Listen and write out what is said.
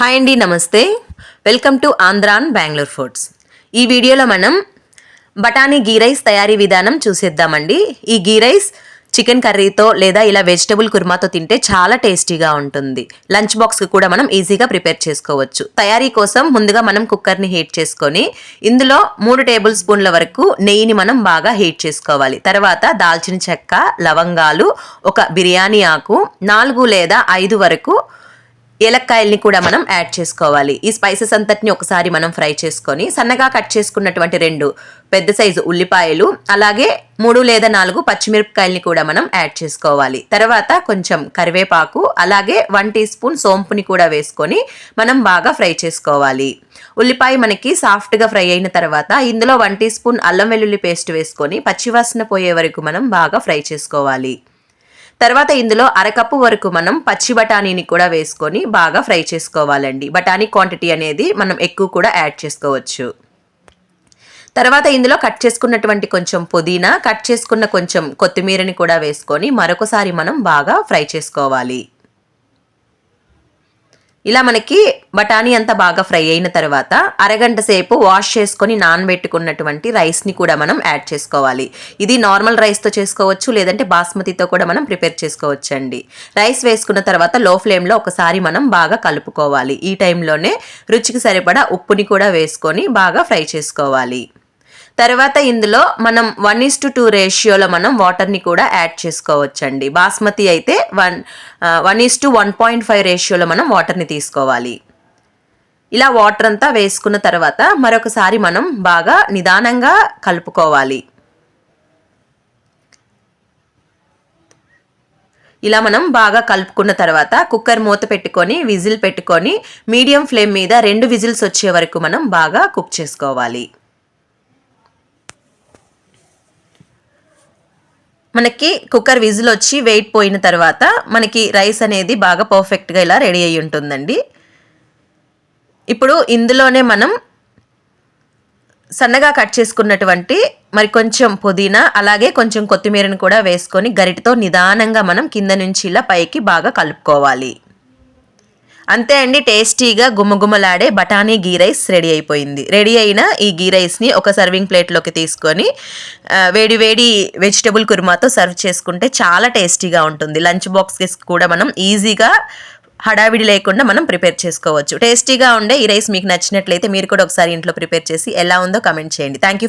Hi అండి నమస్తే. Welcome to Andhran Bengaluru foods ఈ వీడియోలో మనం బఠానీ గీ రైస్ తయారీ విధానం చూసేద్దామండి. ఈ గీ రైస్ చికెన్ కర్రీతో లేదా ఇలా వెజిటబుల్ కుర్మాతో తింటే చాలా టేస్టీగా ఉంటుంది. లంచ్ బాక్స్కి కూడా మనం ఈజీగా ప్రిపేర్ చేసుకోవచ్చు. తయారీ కోసం ముందుగా మనం కుక్కర్ని హీట్ చేసుకొని ఇందులో మూడు టేబుల్ స్పూన్ల వరకు నెయ్యిని మనం బాగా హీట్ చేసుకోవాలి. తర్వాత దాల్చిన చెక్క లవంగాలు ఒక బిర్యానీ ఆకు నాలుగు లేదా ఐదు వరకు ఏలక్కాయల్ని కూడా మనం యాడ్ చేసుకోవాలి. ఈ స్పైసెస్ అంతటిని ఒకసారి మనం ఫ్రై చేసుకొని సన్నగా కట్ చేసుకున్నటువంటి రెండు పెద్ద సైజు ఉల్లిపాయలు అలాగే మూడు లేదా నాలుగు పచ్చిమిరపకాయల్ని కూడా మనం యాడ్ చేసుకోవాలి. తర్వాత కొంచెం కరివేపాకు అలాగే వన్ టీ స్పూన్ సోంపుని కూడా వేసుకొని మనం బాగా ఫ్రై చేసుకోవాలి. ఉల్లిపాయ మనకి సాఫ్ట్గా ఫ్రై అయిన తర్వాత ఇందులో వన్ టీ స్పూన్ అల్లం వెల్లుల్లి పేస్ట్ వేసుకొని పచ్చివాసన పోయే వరకు మనం బాగా ఫ్రై చేసుకోవాలి. తర్వాత ఇందులో అరకప్పు వరకు మనం పచ్చి బఠానీని కూడా వేసుకొని బాగా ఫ్రై చేసుకోవాలండి. బఠానీ క్వాంటిటీ అనేది మనం ఎక్కువ కూడా యాడ్ చేసుకోవచ్చు. తర్వాత ఇందులో కట్ చేసుకున్నటువంటి కొంచెం పుదీనా కట్ చేసుకున్న కొంచెం కొత్తిమీరని కూడా వేసుకొని మరొకసారి మనం బాగా ఫ్రై చేసుకోవాలి. ఇలా మనకి బఠానీ అంతా బాగా ఫ్రై అయిన తర్వాత అరగంట సేపు వాష్ చేసుకొని నానబెట్టుకున్నటువంటి రైస్ని కూడా మనం యాడ్ చేసుకోవాలి. ఇది నార్మల్ రైస్తో చేసుకోవచ్చు లేదంటే బాస్మతితో కూడా మనం ప్రిపేర్ చేసుకోవచ్చు అండి రైస్ వేసుకున్న తర్వాత లో ఫ్లేమ్లో ఒకసారి మనం బాగా కలుపుకోవాలి. ఈ టైంలోనే రుచికి సరిపడా ఉప్పుని కూడా వేసుకొని బాగా ఫ్రై చేసుకోవాలి. తర్వాత ఇందులో మనం వన్ ఇస్ టు టూ రేషియోలో మనం వాటర్ని కూడా యాడ్ చేసుకోవచ్చండి. బాస్మతి అయితే one one is to one point five రేషియోలో మనం వాటర్ని తీసుకోవాలి. ఇలా వాటర్ అంతా వేసుకున్న తర్వాత మరొకసారి మనం బాగా నిదానంగా కలుపుకోవాలి. ఇలా మనం బాగా కలుపుకున్న తర్వాత కుక్కర్ మూత పెట్టుకొని విజిల్ పెట్టుకొని మీడియం ఫ్లేమ్ మీద రెండు విజిల్స్ వచ్చే వరకు మనం బాగా కుక్ చేసుకోవాలి. మనకి కుక్కర్ విజిల్ వచ్చి వెయిట్ పోయిన తర్వాత మనకి రైస్ అనేది బాగా పర్ఫెక్ట్గా ఇలా రెడీ అయి ఉంటుందండి. ఇప్పుడు ఇందులోనే మనం సన్నగా కట్ చేసుకున్నటువంటి మరి కొంచెం పుదీనా అలాగే కొంచెం కొత్తిమీరను కూడా వేసుకొని గరిటతో నిదానంగా మనం కింద నుంచి ఇలా పైకి బాగా కలుపుకోవాలి. అంతే అండి టేస్టీగా గుమ్మగుమ్మలాడే బఠానీ గీ రైస్ రెడీ అయిపోయింది. రెడీ అయిన ఈ గీ రైస్ని ఒక సర్వింగ్ ప్లేట్లోకి తీసుకొని వేడి వేడి వెజిటబుల్ కుర్మాతో సర్వ్ చేసుకుంటే చాలా టేస్టీగా ఉంటుంది. లంచ్ బాక్స్కి కూడా మనం ఈజీగా హడావిడి లేకుండా మనం ప్రిపేర్ చేసుకోవచ్చు. టేస్టీగా ఉండే ఈ రైస్ మీకు నచ్చినట్లయితే మీరు కూడా ఒకసారి ఇంట్లో ప్రిపేర్ చేసి ఎలా ఉందో కమెంట్ చేయండి. Thank you for